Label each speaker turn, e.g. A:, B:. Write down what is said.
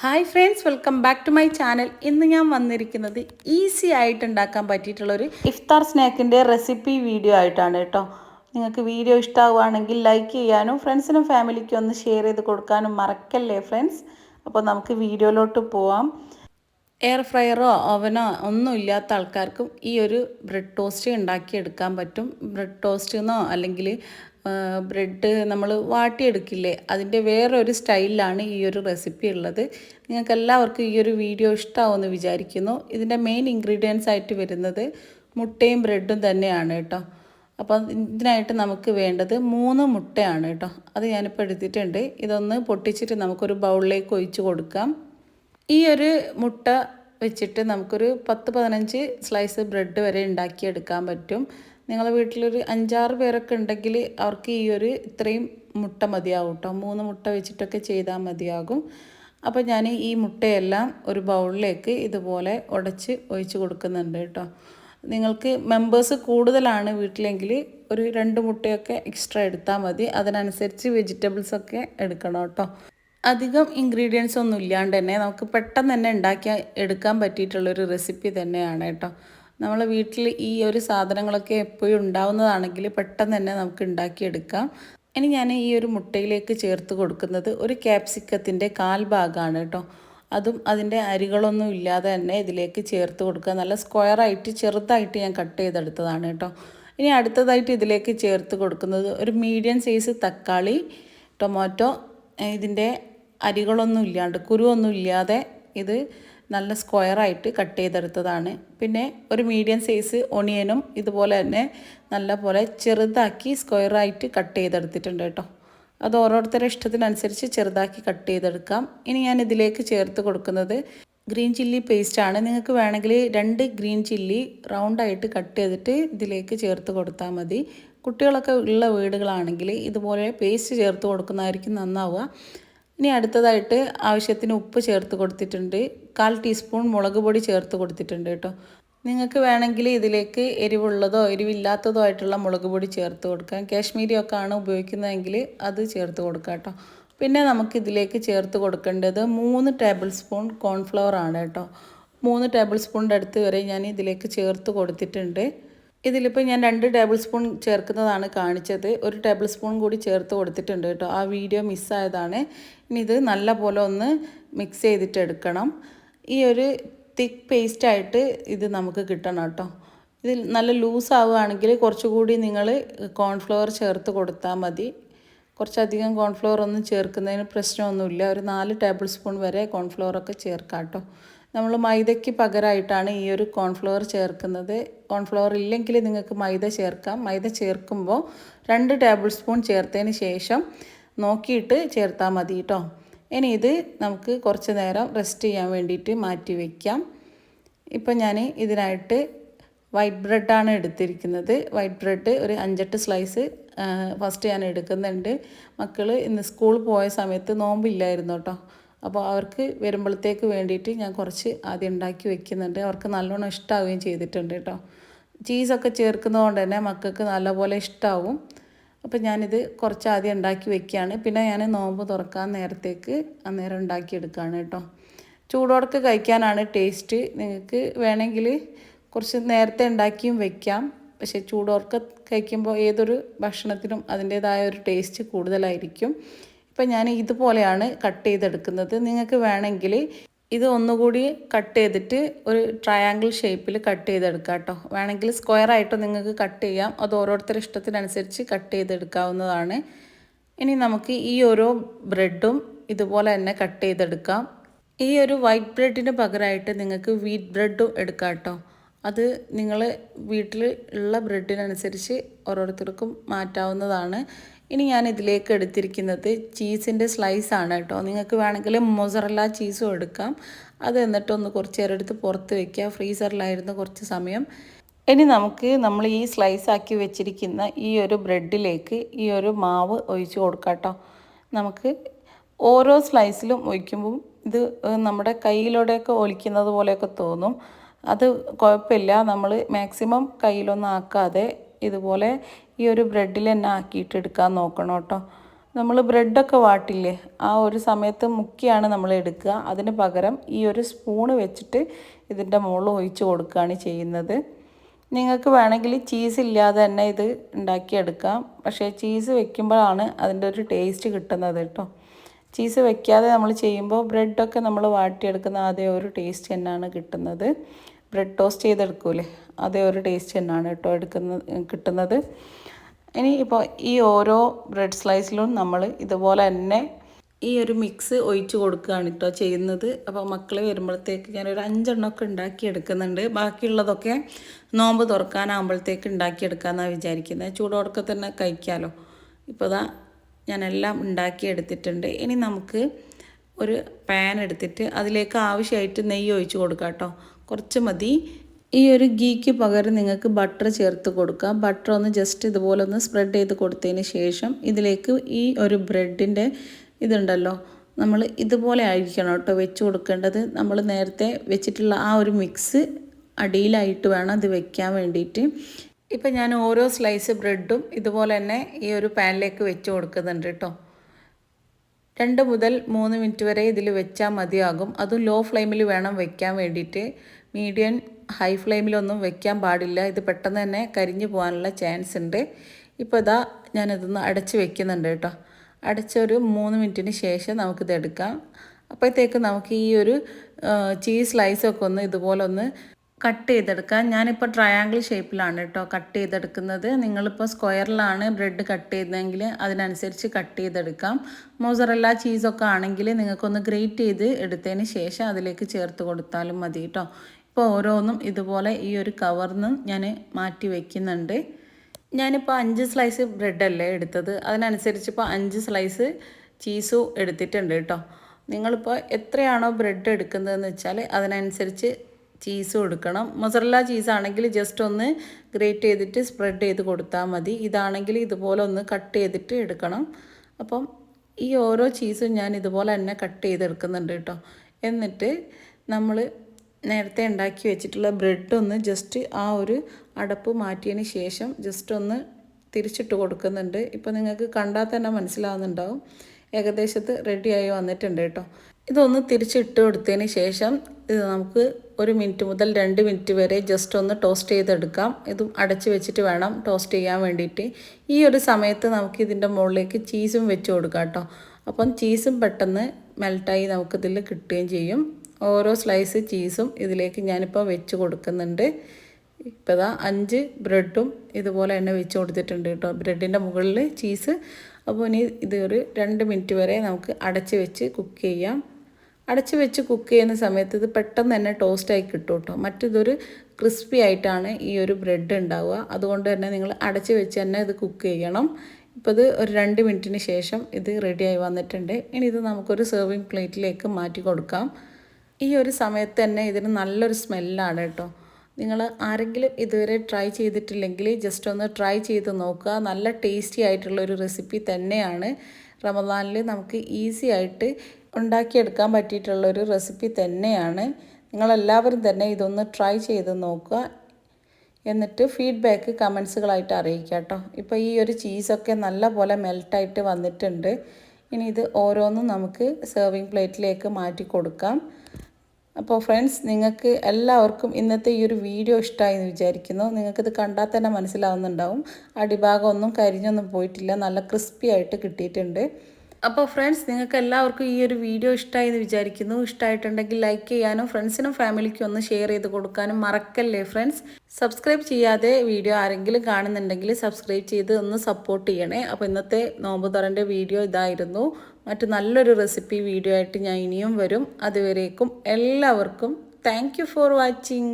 A: Hi friends welcome back to my channel. ഇന്ന് ഞാൻ വന്നിരിക്കുന്നത് ഈസി ആയിട്ട് ഉണ്ടാക്കാൻ പറ്റിയിട്ടുള്ളൊരു ഇഫ്താർ സ്നാക്കിന്റെ റെസിപ്പി വീഡിയോ ആയിട്ടാണ് കേട്ടോ. നിങ്ങൾക്ക് വീഡിയോ ഇഷ്ടമാവുകയാണെങ്കിൽ ലൈക്ക് ചെയ്യാനും ഫ്രണ്ട്സിനും ഫാമിലിക്കും ഒന്ന് ഷെയർ ചെയ്ത് കൊടുക്കാനും മറക്കല്ലേ ഫ്രണ്ട്സ്? അപ്പോൾ നമുക്ക് വീഡിയോയിലോട്ട് പോവാം. എയർ ഫ്രയറോ ഓവനോ ഒന്നും ഇല്ലാത്ത ആൾക്കാർക്കും ഈ ഒരു ബ്രെഡ് ടോസ്റ്റ് ഉണ്ടാക്കിയെടുക്കാൻ പറ്റും. ബ്രെഡ് ടോസ്റ്റ് എന്നോ അല്ലെങ്കിൽ ബ്രെഡ് നമ്മൾ വാട്ടിയെടുക്കില്ലേ അതിന്റെ വേറൊരു സ്റ്റൈലിലാണ് ഈ ഒരു റെസിപ്പി ഉള്ളത്. നിങ്ങൾക്ക് എല്ലാവർക്കും ഈ ഒരു വീഡിയോ ഇഷ്ടമാവുമെന്ന് വിചാരിക്കുന്നു. ഇതിന്റെ മെയിൻ ഇൻഗ്രീഡിയൻസ് ആയിട്ട് വരുന്നത് മുട്ടയും ബ്രെഡും തന്നെയാണ് കേട്ടോ. അപ്പോൾ ഇതിനായിട്ട് നമുക്ക് വേണ്ടത് മൂന്ന് മുട്ടയാണ് കേട്ടോ. അത് ഞാനിപ്പോൾ എടുത്തിട്ടുണ്ട്. ഇതൊന്ന് പൊട്ടിച്ചിട്ട് നമുക്കൊരു ബൗളിലേക്ക് ഒഴിച്ച് കൊടുക്കാം. ഈ ഒരു മുട്ട വെച്ചിട്ട് നമുക്കൊരു പത്ത് പതിനഞ്ച് സ്ലൈസ് ബ്രെഡ് വരെ ഉണ്ടാക്കിയെടുക്കാൻ പറ്റും. നിങ്ങളെ വീട്ടിലൊരു അഞ്ചാറ് പേരൊക്കെ ഉണ്ടെങ്കിൽ അവർക്ക് ഈ ഒരു ഇത്രയും മുട്ട മതിയാകും കേട്ടോ മൂന്ന് മുട്ട വെച്ചിട്ടൊക്കെ ചെയ്താൽ മതിയാകും. അപ്പോൾ ഞാൻ ഈ മുട്ടയെല്ലാം ഒരു ബൗളിലേക്ക് ഇതുപോലെ ഉടച്ച് ഒഴിച്ച് കൊടുക്കുന്നുണ്ട് കേട്ടോ നിങ്ങൾക്ക് മെമ്പേഴ്സ് കൂടുതലാണ് വീട്ടിലെങ്കിൽ ഒരു രണ്ട് മുട്ടയൊക്കെ എക്സ്ട്രാ എടുത്താൽ മതി. അതിനനുസരിച്ച് വെജിറ്റബിൾസൊക്കെ എടുക്കണം കേട്ടോ അധികം ഇൻഗ്രീഡിയൻസ് ഒന്നും ഇല്ലാണ്ട് തന്നെ നമുക്ക് പെട്ടെന്ന് തന്നെ ഉണ്ടാക്കി എടുക്കാൻ പറ്റിയിട്ടുള്ളൊരു റെസിപ്പി തന്നെയാണ് കേട്ടോ. നമ്മൾ വീട്ടിൽ ഈ ഒരു സാധനങ്ങളൊക്കെ എപ്പോഴും ഉണ്ടാവുന്നതാണെങ്കിൽ പെട്ടെന്ന് തന്നെ നമുക്ക് ഉണ്ടാക്കിയെടുക്കാം. ഇനി ഞാൻ ഈ ഒരു മുട്ടയിലേക്ക് ചേർത്ത് കൊടുക്കുന്നത് ഒരു ക്യാപ്സിക്കത്തിന്റെ കാൽ ഭാഗമാണ് കേട്ടോ. അതും അതിന്റെ അരികളൊന്നും ഇല്ലാതെ തന്നെ ഇതിലേക്ക് ചേർത്ത് കൊടുക്കുക. നല്ല സ്ക്വയറായിട്ട് ചെറുതായിട്ട് ഞാൻ കട്ട് ചെയ്തെടുത്തതാണ് കേട്ടോ. ഇനി അടുത്തതായിട്ട് ഇതിലേക്ക് ചേർത്ത് കൊടുക്കുന്നത് ഒരു മീഡിയം സൈസ് തക്കാളി ടൊമാറ്റോ ഇതിന്റെ അരികളൊന്നും ഇല്ലാണ്ട് കുരുവൊന്നും ഇല്ലാതെ ഇത് നല്ല സ്ക്വയറായിട്ട് കട്ട് ചെയ്തെടുത്തതാണ്. പിന്നെ ഒരു മീഡിയം സൈസ് ഒണിയനും ഇതുപോലെ തന്നെ നല്ല പോലെ ചെറുതാക്കി സ്ക്വയറായിട്ട് കട്ട് ചെയ്തെടുത്തിട്ടുണ്ട് കേട്ടോ. അത് ഓരോരുത്തരുടെ ഇഷ്ടത്തിനനുസരിച്ച് ചെറുതാക്കി കട്ട് ചെയ്തെടുക്കാം. ഇനി ഞാൻ ഇതിലേക്ക് ചേർത്ത് കൊടുക്കുന്നത് ഗ്രീൻ ചില്ലി പേസ്റ്റാണ് നിങ്ങൾക്ക് വേണമെങ്കിൽ രണ്ട് ഗ്രീൻ ചില്ലി റൗണ്ടായിട്ട് കട്ട് ചെയ്തിട്ട് ഇതിലേക്ക് ചേർത്ത് കൊടുത്താൽ മതി. കുട്ടികളൊക്കെ ഉള്ള വീടുകളാണെങ്കിൽ ഇതുപോലെ പേസ്റ്റ് ചേർത്ത് കൊടുക്കുന്നതായിരിക്കും നന്നാവുക. ഇനി അടുത്തതായിട്ട് ആവശ്യത്തിന് ഉപ്പ് ചേർത്ത് കൊടുത്തിട്ടുണ്ട്. കാൽ ടീസ്പൂൺ മുളക് പൊടി ചേർത്ത് കൊടുത്തിട്ടുണ്ട് കേട്ടോ. നിങ്ങൾക്ക് വേണമെങ്കിൽ ഇതിലേക്ക് എരിവുള്ളതോ എരിവില്ലാത്തതോ ആയിട്ടുള്ള മുളക് പൊടി ചേർത്ത് കൊടുക്കാം. കാശ്മീരി ഒക്കെ ആണ് ഉപയോഗിക്കുന്നതെങ്കിൽ അത് ചേർത്ത് കൊടുക്കാം കേട്ടോ. പിന്നെ നമുക്ക് ഇതിലേക്ക് ചേർത്ത് കൊടുക്കേണ്ടത് മൂന്ന് ടേബിൾ സ്പൂൺ കോൺഫ്ലവർ ആണ് കേട്ടോ. മൂന്ന് ടേബിൾ സ്പൂണിന്റെ അടുത്ത് വരെ ഞാൻ ഇതിലേക്ക് ചേർത്ത് കൊടുത്തിട്ടുണ്ട്. ഇതിലിപ്പോൾ ഞാൻ രണ്ട് ടേബിൾ സ്പൂൺ ചേർക്കുന്നതാണ് കാണിച്ചത്. ഒരു ടേബിൾ സ്പൂൺ കൂടി ചേർത്ത് കൊടുത്തിട്ടുണ്ട് കേട്ടോ. ആ വീഡിയോ മിസ്സായതാണ്. ഇനി ഇത് നല്ല പോലെ ഒന്ന് മിക്സ് ചെയ്തിട്ട് എടുക്കണം. ഈ ഒരു തിക്ക് പേസ്റ്റായിട്ട് ഇത് നമുക്ക് കിട്ടണം കേട്ടോ. ഇതിൽ നല്ല ലൂസ് ആവുകയാണെങ്കിൽ കുറച്ചുകൂടി നിങ്ങൾ കോൺഫ്ലവർ ചേർത്ത് കൊടുത്താൽ മതി. കുറച്ചധികം കോൺഫ്ലവർ ഒന്നും ചേർക്കുന്നതിന് പ്രശ്നമൊന്നുമില്ല. ഒരു നാല് ടേബിൾ സ്പൂൺ വരെ കോൺഫ്ലവറൊക്കെ ചേർക്കാം കേട്ടോ. നമ്മൾ മൈദയ്ക്ക് പകരമായിട്ടാണ് ഈ ഒരു കോൺഫ്ലവർ ചേർക്കുന്നത്. കോൺഫ്ലവർ ഇല്ലെങ്കിൽ നിങ്ങൾക്ക് മൈദ ചേർക്കാം. മൈദ ചേർക്കുമ്പോൾ രണ്ട് ടേബിൾ സ്പൂൺ ചേർത്തതിന് ശേഷം നോക്കിയിട്ട് ചേർത്താൽ മതി കേട്ടോ ഇനി ഇത് നമുക്ക് കുറച്ച് നേരം റെസ്റ്റ് ചെയ്യാൻ വേണ്ടിയിട്ട് മാറ്റി വയ്ക്കാം ഇപ്പം ഞാൻ ഇതിനായിട്ട് വൈറ്റ് ബ്രെഡാണ് എടുത്തിരിക്കുന്നത്. വൈറ്റ് ബ്രെഡ് ഒരു അഞ്ചെട്ട് സ്ലൈസ് ഫസ്റ്റ് ഞാൻ എടുക്കുന്നുണ്ട്. മക്കൾ ഇന്ന് സ്കൂൾ പോയ സമയത്ത് നോമ്പില്ലായിരുന്നു കേട്ടോ അപ്പോൾ അവർക്ക് വരുമ്പോഴത്തേക്ക് വേണ്ടിയിട്ട് ഞാൻ കുറച്ച് ആദ്യം ഉണ്ടാക്കി വെക്കുന്നുണ്ട്. അവർക്ക് നല്ലോണം ഇഷ്ടമാവുകയും ചെയ്തിട്ടുണ്ട് കേട്ടോ. ചീസൊക്കെ ചേർക്കുന്നതുകൊണ്ട് തന്നെ മക്കൾക്ക് നല്ലപോലെ ഇഷ്ടമാവും അപ്പോൾ ഞാനിത് കുറച്ച് ആദ്യം ഉണ്ടാക്കി വെക്കുകയാണ്. പിന്നെ ഞാൻ നോമ്പ് തുറക്കാൻ നേരത്തേക്ക് അന്നേരം ഉണ്ടാക്കിയെടുക്കുകയാണ് കേട്ടോ. ചൂടോടൊക്കെ കഴിക്കാനാണ് ടേസ്റ്റ് നിങ്ങൾക്ക് വേണമെങ്കിൽ കുറച്ച് നേരത്തെ ഉണ്ടാക്കിയും വെക്കാം. പക്ഷേ ചൂടോർക്ക് കഴിക്കുമ്പോൾ ഏതൊരു ഭക്ഷണത്തിനും അതിന്റേതായ ഒരു ടേസ്റ്റ് കൂടുതലായിരിക്കും. ഇപ്പം ഞാൻ ഇതുപോലെയാണ് കട്ട് ചെയ്തെടുക്കുന്നത്. നിങ്ങൾക്ക് വേണമെങ്കിൽ ഇത് ഒന്നുകൂടി കട്ട് ചെയ്തിട്ട് ഒരു ട്രയാങ്കിൾ ഷേപ്പിൽ കട്ട് ചെയ്തെടുക്കാം കേട്ടോ. വേണമെങ്കിൽ സ്ക്വയർ ആയിട്ട് നിങ്ങൾക്ക് കട്ട് ചെയ്യാം. അത് ഓരോരുത്തരുടെ ഇഷ്ടത്തിനനുസരിച്ച് കട്ട് ചെയ്തെടുക്കാവുന്നതാണ്. ഇനി നമുക്ക് ഈ ഓരോ ബ്രെഡും ഇതുപോലെ തന്നെ കട്ട് ചെയ്തെടുക്കാം. ഈ ഒരു വൈറ്റ് ബ്രെഡിന് പകരമായിട്ട് നിങ്ങൾക്ക് വീറ്റ് ബ്രെഡും എടുക്കാം കേട്ടോ. അത് നിങ്ങൾ വീട്ടിൽ ഉള്ള ബ്രെഡിനനുസരിച്ച് ഓരോരുത്തർക്കും മാറ്റാവുന്നതാണ്. ഇനി ഞാൻ ഇതിലേക്ക് എടുത്തിരിക്കുന്നത് ചീസിന്റെ ആണ് കേട്ടോ. നിങ്ങൾക്ക് വേണമെങ്കിൽ മൊസറല്ല ചീസും എടുക്കാം. അത് എന്നിട്ട് ഒന്ന് കുറച്ച് നേരം എടുത്ത് പുറത്ത് വയ്ക്കുക ഫ്രീസറിലായിരുന്നു കുറച്ച് സമയം. ഇനി നമുക്ക് നമ്മൾ ഈ സ്ലൈസ് ആക്കി വെച്ചിരിക്കുന്ന ഈ ഒരു ബ്രെഡിലേക്ക് ഈ ഒരു മാവ് ഒഴിച്ച് കൊടുക്കാം കേട്ടോ. നമുക്ക് ഓരോ സ്ലൈസിലും ഒഴിക്കുമ്പം ഇത് നമ്മുടെ കയ്യിലൂടെയൊക്കെ ഒലിക്കുന്നത് പോലെയൊക്കെ തോന്നും. അത് കുഴപ്പമില്ല. നമ്മൾ മാക്സിമം കയ്യിലൊന്നും ആക്കാതെ ഇതുപോലെ ഈ ഒരു ബ്രെഡിൽ തന്നെ ആക്കിയിട്ട് എടുക്കാൻ നോക്കണം കേട്ടോ. നമ്മൾ ബ്രെഡൊക്കെ വാട്ടില്ലേ ആ ഒരു സമയത്ത് മുക്കിയാണ് നമ്മൾ എടുക്കുക. അതിന് പകരം ഈ ഒരു സ്പൂണ് വെച്ചിട്ട് ഇതിന്റെ മുകളിൽ ഒഴിച്ച് കൊടുക്കുകയാണ് ചെയ്യുന്നത്. നിങ്ങൾക്ക് വേണമെങ്കിൽ ചീസ് ഇല്ലാതെ തന്നെ ഇത് ഉണ്ടാക്കിയെടുക്കാം പക്ഷേ ചീസ് വെക്കുമ്പോഴാണ് അതിന്റെ ഒരു ടേസ്റ്റ് കിട്ടുന്നത് കേട്ടോ. ചീസ് വെക്കാതെ നമ്മൾ ചെയ്യുമ്പോൾ ബ്രെഡൊക്കെ നമ്മൾ വാട്ടിയെടുക്കുന്ന അതേ ഒരു ടേസ്റ്റ് തന്നെയാണ് കിട്ടുന്നത്. ബ്രെഡ് ടോസ്റ്റ് ചെയ്തെടുക്കൂലേ? അതേ ഒരു ടേസ്റ്റ് തന്നെയാണ് കേട്ടോ എടുക്കുന്ന കിട്ടുന്നത്. ഇനി ഇപ്പോൾ ഈ ഓരോ ബ്രെഡ് സ്ലൈസിലും നമ്മൾ ഇതുപോലെ തന്നെ ഈ ഒരു മിക്സ് ഒഴിച്ച് കൊടുക്കുകയാണ് കേട്ടോ ചെയ്യുന്നത്. അപ്പോൾ മക്കൾ വരുമ്പോഴത്തേക്ക് ഞാനൊരു അഞ്ചെണ്ണമൊക്കെ ഉണ്ടാക്കി എടുക്കുന്നുണ്ട് ബാക്കിയുള്ളതൊക്കെ നോമ്പ് തുറക്കാനാകുമ്പോഴത്തേക്ക് ഉണ്ടാക്കിയെടുക്കാമെന്നാണ് വിചാരിക്കുന്നത്. ചൂടോടൊക്കെ തന്നെ കഴിക്കാമല്ലോ ഇപ്പോൾ ഇതാ ഞാനെല്ലാം ഉണ്ടാക്കി എടുത്തിട്ടുണ്ട് ഇനി നമുക്ക് ഒരു പാൻ എടുത്തിട്ട് അതിലേക്ക് ആവശ്യമായിട്ട് നെയ്യ് ഒഴിച്ച് കൊടുക്കാം കേട്ടോ. കുറച്ച് മതി. ഈ ഒരു ഗീക്ക് പകരം നിങ്ങൾക്ക് ബട്ടർ ചേർത്ത് കൊടുക്കാം. ബട്ടർ ഒന്ന് ജസ്റ്റ് ഇതുപോലെ ഒന്ന് സ്പ്രെഡ് ചെയ്ത് കൊടുത്തതിന് ശേഷം ഇതിലേക്ക് ഈ ഒരു ബ്രെഡിന്റെ ഇതുണ്ടല്ലോ നമ്മൾ ഇതുപോലെ ആയിരിക്കണം കേട്ടോ വെച്ച് കൊടുക്കേണ്ടത്. നമ്മൾ നേരത്തെ വെച്ചിട്ടുള്ള ആ ഒരു മിക്സ് അടിയിലായിട്ട് വേണം അത് വെക്കാൻ വേണ്ടിയിട്ട്. ഇപ്പം ഞാൻ ഓരോ സ്ലൈസ് ബ്രെഡും ഇതുപോലെ തന്നെ ഈ ഒരു പാനിലേക്ക് വെച്ച് കൊടുക്കുന്നുണ്ട് കേട്ടോ. രണ്ട് മുതൽ മൂന്ന് മിനിറ്റ് വരെ ഇതിൽ വെച്ചാൽ മതിയാകും. അതും ലോ ഫ്ലെയിമിൽ വേണം വെക്കാൻ വേണ്ടിയിട്ട്. മീഡിയം ഹൈ ഫ്ലെയിമിലൊന്നും വെക്കാൻ പാടില്ല. ഇത് പെട്ടെന്ന് തന്നെ കരിഞ്ഞു പോകാനുള്ള ചാൻസ് ഉണ്ട്. ഇപ്പോൾ ഇതാ ഞാനിതൊന്ന് അടച്ച് വെക്കുന്നുണ്ട് കേട്ടോ. അടച്ചൊരു മൂന്ന് മിനിറ്റിന് ശേഷം നമുക്കിത് എടുക്കാം. അപ്പോഴത്തേക്ക് നമുക്ക് ഈ ഒരു ചീസ് സ്ലൈസൊക്കെ ഒന്ന് ഇതുപോലെ ഒന്ന് കട്ട് ചെയ്തെടുക്കാം. ഞാനിപ്പോൾ ട്രയാങ്കിൾ ഷേപ്പിലാണ് കേട്ടോ കട്ട് ചെയ്തെടുക്കുന്നത്. നിങ്ങളിപ്പോൾ സ്ക്വയറിലാണ് ബ്രെഡ് കട്ട് ചെയ്തതെങ്കിൽ അതിനനുസരിച്ച് കട്ട് ചെയ്തെടുക്കാം. മോസറല്ല ചീസൊക്കെ ആണെങ്കിൽ നിങ്ങൾക്കൊന്ന് ഗ്രേറ്റ് ചെയ്ത് എടുത്തതിന് ശേഷം അതിലേക്ക് ചേർത്ത് കൊടുത്താലും മതി കേട്ടോ. ഇപ്പോൾ ഓരോന്നും ഇതുപോലെ ഈ ഒരു കവറിന് ഞാൻ മാറ്റി വയ്ക്കുന്നുണ്ട് ഞാനിപ്പോൾ അഞ്ച് സ്ലൈസ് ബ്രെഡല്ലേ എടുത്തത്. അതിനനുസരിച്ച് ഇപ്പോൾ അഞ്ച് സ്ലൈസ് ചീസും എടുത്തിട്ടുണ്ട് കേട്ടോ നിങ്ങളിപ്പോൾ എത്രയാണോ ബ്രെഡ് എടുക്കുന്നതെന്ന് വെച്ചാൽ അതിനനുസരിച്ച് ചീസും എടുക്കണം. മൊസറല്ല ചീസാണെങ്കിൽ ജസ്റ്റ് ഒന്ന് ഗ്രേറ്റ് ചെയ്തിട്ട് സ്പ്രെഡ് ചെയ്ത് കൊടുത്താൽ മതി. ഇതാണെങ്കിൽ ഇതുപോലെ ഒന്ന് കട്ട് ചെയ്തിട്ട് എടുക്കണം. അപ്പം ഈ ഓരോ ചീസും ഞാൻ ഇതുപോലെ തന്നെ കട്ട് ചെയ്തെടുക്കുന്നുണ്ട് കേട്ടോ എന്നിട്ട് നമ്മൾ നേരത്തെ ഉണ്ടാക്കി വെച്ചിട്ടുള്ള ബ്രെഡ് ഒന്ന് ജസ്റ്റ് ആ ഒരു അടപ്പ് മാറ്റിയതിന് ശേഷം ജസ്റ്റ് ഒന്ന് തിരിച്ചിട്ട് കൊടുക്കുന്നുണ്ട്. ഇപ്പോൾ നിങ്ങൾക്ക് കണ്ടാൽ തന്നെ മനസ്സിലാവുന്നുണ്ടാവും. ഏകദേശത്ത് റെഡിയായി വന്നിട്ടുണ്ട് കേട്ടോ. ഇതൊന്ന് തിരിച്ചിട്ട് കൊടുത്തതിന് ശേഷം ഇത് നമുക്ക് ഒരു മിനിറ്റ് മുതൽ രണ്ട് മിനിറ്റ് വരെ ജസ്റ്റ് ഒന്ന് ടോസ്റ്റ് ചെയ്തെടുക്കാം. ഇതും അടച്ച് വെച്ചിട്ട് വേണം ടോസ്റ്റ് ചെയ്യാൻ വേണ്ടിയിട്ട്. ഈ ഒരു സമയത്ത് നമുക്ക് ഇതിന്റെ മുകളിലേക്ക് ചീസും വെച്ച് കൊടുക്കാം കേട്ടോ. അപ്പം ചീസും പെട്ടെന്ന് മെൽട്ടായി നമുക്കിതിൽ കിട്ടുകയും ചെയ്യും. ഓരോ സ്ലൈസ് ചീസും ഇതിലേക്ക് ഞാനിപ്പോൾ വെച്ച് കൊടുക്കുന്നുണ്ട്. ഇപ്പോൾ ദാ അഞ്ച് ബ്രെഡും ഇതുപോലെ തന്നെ വെച്ച് കൊടുത്തിട്ടുണ്ട് കേട്ടോ. ബ്രെഡിന്റെ മുകളിൽ ചീസ്. അപ്പോൾ ഇനി ഇത് ഒരു രണ്ട് മിനിറ്റ് വരെ നമുക്ക് അടച്ച് വെച്ച് കുക്ക് ചെയ്യാം. അടച്ച് വെച്ച് കുക്ക് ചെയ്യുന്ന സമയത്ത് ഇത് പെട്ടെന്ന് തന്നെ ടോസ്റ്റായി കിട്ടും കേട്ടോ. മറ്റിതൊരു ക്രിസ്പി ആയിട്ടാണ് ഈ ഒരു ബ്രെഡ് ഉണ്ടാവുക. അതുകൊണ്ട് തന്നെ നിങ്ങൾ അടച്ച് വെച്ച് തന്നെ ഇത് കുക്ക് ചെയ്യണം. ഇപ്പോൾ ഇത് ഒരു രണ്ട് മിനിറ്റിന് ശേഷം ഇത് റെഡിയായി വന്നിട്ടുണ്ട്. ഇനി ഇത് നമുക്കൊരു സെർവിങ് പ്ലേറ്റിലേക്ക് മാറ്റി കൊടുക്കാം. ഈ ഒരു സമയത്ത് തന്നെ ഇതിന് നല്ലൊരു സ്മെല്ലാണ് കേട്ടോ. നിങ്ങൾ ആരെങ്കിലും ഇതുവരെ ട്രൈ ചെയ്തിട്ടില്ലെങ്കിൽ ജസ്റ്റ് ഒന്ന് ട്രൈ ചെയ്ത് നോക്കുക. നല്ല ടേസ്റ്റി ആയിട്ടുള്ള ഒരു റെസിപ്പി തന്നെയാണ്. റമദാനിൽ നമുക്ക് ഈസി ആയിട്ട് ഉണ്ടാക്കിയെടുക്കാൻ പറ്റിയിട്ടുള്ള ഒരു റെസിപ്പി തന്നെയാണ്. നിങ്ങളെല്ലാവരും തന്നെ ഇതൊന്ന് ട്രൈ ചെയ്ത് നോക്കുക. എന്നിട്ട് ഫീഡ്ബാക്ക് കമൻസുകളായിട്ട് അറിയിക്കുക കേട്ടോ. ഇപ്പോൾ ഈ ഒരു ചീസൊക്കെ നല്ല പോലെ മെൽട്ടായിട്ട് വന്നിട്ടുണ്ട്. ഇനി ഇത് ഓരോന്നും നമുക്ക് സെർവിങ് പ്ലേറ്റിലേക്ക് മാറ്റി കൊടുക്കാം. അപ്പോൾ ഫ്രണ്ട്സ് നിങ്ങൾക്ക് എല്ലാവർക്കും ഇന്നത്തെ ഈ ഒരു വീഡിയോ ഇഷ്ടമായി എന്ന് വിചാരിക്കുന്നു. നിങ്ങൾക്കിത് കണ്ടാൽ തന്നെ മനസ്സിലാവുന്നുണ്ടാവും. അടിഭാഗം ഒന്നും കരിഞ്ഞൊന്നും പോയിട്ടില്ല. നല്ല ക്രിസ്പി ആയിട്ട് കിട്ടിയിട്ടുണ്ട്. അപ്പോൾ ഫ്രണ്ട്സ് നിങ്ങൾക്ക് എല്ലാവർക്കും ഈ ഒരു വീഡിയോ ഇഷ്ടമായി എന്ന് വിചാരിക്കുന്നു. ഇഷ്ടമായിട്ടുണ്ടെങ്കിൽ ലൈക്ക് ചെയ്യാനും ഫ്രണ്ട്സിനും ഫാമിലിക്കും ഒന്ന് ഷെയർ ചെയ്ത് കൊടുക്കാനും മറക്കല്ലേ ഫ്രണ്ട്സ് സബ്സ്ക്രൈബ് ചെയ്യാതെ വീഡിയോ ആരെങ്കിലും കാണുന്നുണ്ടെങ്കിൽ സബ്സ്ക്രൈബ് ചെയ്ത് ഒന്ന് സപ്പോർട്ട് ചെയ്യണേ. അപ്പോൾ ഇന്നത്തെ നോമ്പ് തുറന്റെ വീഡിയോ ഇതായിരുന്നു. മറ്റു നല്ലൊരു റെസിപ്പി വീഡിയോ ആയിട്ട് ഞാൻ ഇനിയും വരും. അതുവരേക്കും എല്ലാവർക്കും താങ്ക് ഫോർ വാച്ചിങ്